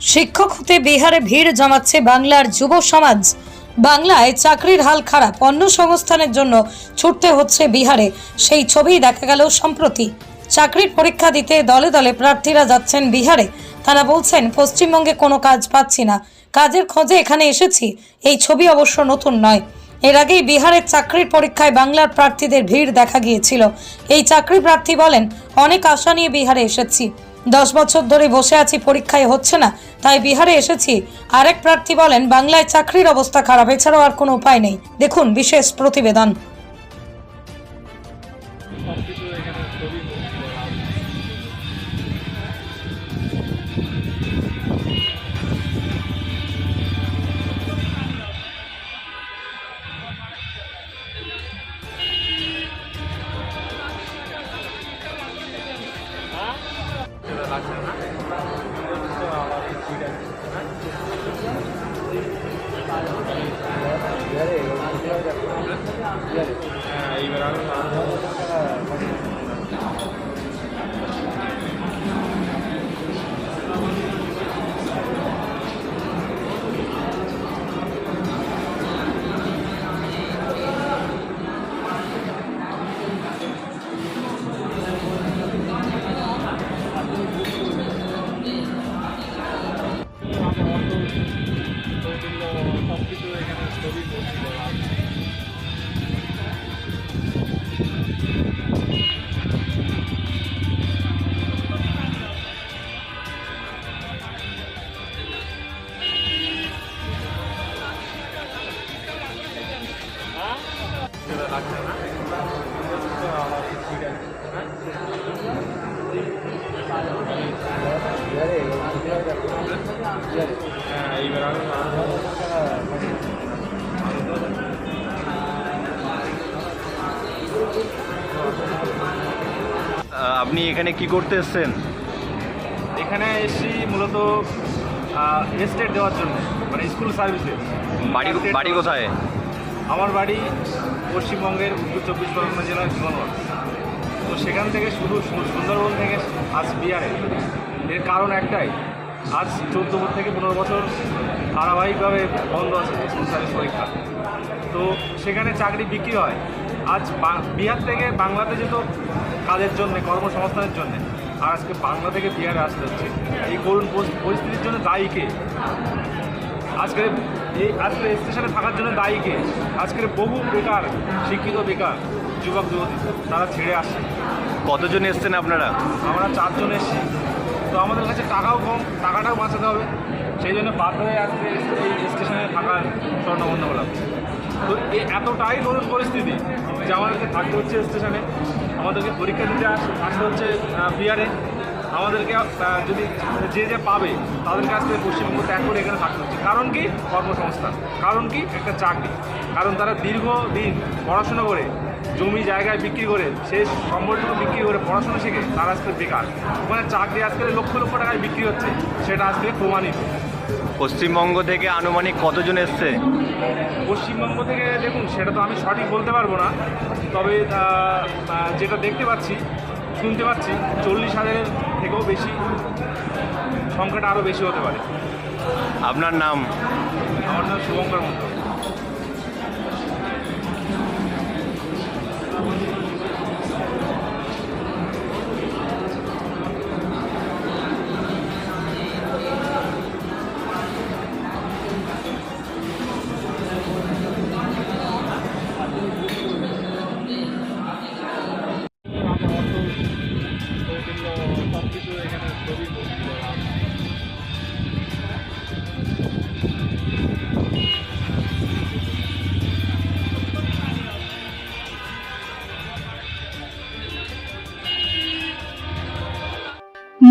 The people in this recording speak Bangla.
শিক্ষক হতে বিহারে ভিড় জমাচ্ছে বাংলার যুব সমাজ। বাংলায় চাকরির হাল খারাপ, অন্য সংস্থানের জন্য ছুটতে হচ্ছে বিহারে। সেই ছবিই দেখা গেল সম্প্রতি। চাকরির পরীক্ষা দিতে দলে দলে প্রার্থীরা যাচ্ছেন বিহারে। তারা বলছেন, পশ্চিমবঙ্গে কোনো কাজ পাচ্ছি না। কাজের খোঁজে এখানে এসেছি। এই ছবি অবশ্য নতুন নয়। এর আগেই বিহারের চাকরির পরীক্ষায় বাংলার প্রার্থীদের ভিড় দেখা গিয়েছিল। এই চাকরি প্রার্থী বলেন, অনেক আশা নিয়ে বিহারে এসেছি। দশ বছর ধরে বসে আছি, পরীক্ষায় হচ্ছে না। তাই বিহারে এসেছি। আরেক প্রার্থী বলেন, বাংলায় চাকরির অবস্থা খারাপ, এছাড়াও আর কোনো উপায় নেই। দেখুন, বিশেষ প্রতিবেদন। Gracias. আপনি এখানে কি করতে এসছেন? এখানে এসেছি মূলত এস্টেট দেওয়ার জন্য মানে স্কুল সার্ভিসে বাড়ি বাড়ি কোথায়? আমার বাড়ি পশ্চিমবঙ্গের উত্তর চব্বিশ পরগনা জেলার জীবনগড় তো সেখান থেকে শুধু সুন্দরবন থেকে আজ বিহারে। এর কারণ একটাই, আজ চোদ্দ থেকে পনেরো বছর ধারাবাহিকভাবে বন্ধ আছে সার্ভিস পরীক্ষা। তো সেখানে চাকরি বিক্রি হয়। আজ বিহার থেকে বাংলাতে যেত কাজের জন্য, কর্মসংস্থানের জন্য। আর আজকে বাংলা থেকে বিহারে আসতে হচ্ছে। এই করুণ পরিস্থিতির জন্য দায়ী কে? আজকে এই আজকে স্টেশনে থাকার জন্য দায়ী কে আজকের বহু বেকার শিক্ষিত বেকার যুবক যুবতী তারা ছেড়ে আসছে। কতজন এসেছেন আপনারা? আমরা চারজন এসেছি। তো আমাদের কাছে টাকাও কম টাকাটাও বাঁচাতে হবে। সেই জন্য বাধ্য হয়ে আজকে এই স্টেশনে থাকার স্বর্ণবন্ধ হলাম তো এই এতটাই করুণ পরিস্থিতি যে আমাদেরকে থাকতে হচ্ছে স্টেশনে। আমাদেরকে পরীক্ষা দিতে আস- আসতে হচ্ছে বিহারে আমাদেরকে যদি যে যে পাবে তাদেরকে আজকে পশ্চিমবঙ্গ ত্যাগ করে এখানে থাকতে হচ্ছে। কারণ কি? কর্মসংস্থান। কারণ কি? একটা চাকরি। কারণ তারা দীর্ঘদিন পড়াশোনা করে জমি জায়গায় বিক্রি করে সেই সম্বলটুকু বিক্রি করে পড়াশোনা শিখে তারা আজকে বেকার। ওখানে চাকরি আজকে লক্ষ লক্ষ টাকায় বিক্রি হচ্ছে সেটা আজকে প্রমাণিত। পশ্চিমবঙ্গ থেকে আনুমানিক কতজন এসছে? পশ্চিমবঙ্গ থেকে দেখুন সেটা তো আমি সঠিক বলতে পারব না। তবে যেটা দেখতে পাচ্ছি শুনতে পাচ্ছি চল্লিশ হাজারের থেকেও বেশি সংখ্যাটা আরও বেশি হতে পারে। আপনার নাম? আমার নাম Shubhankar Mondal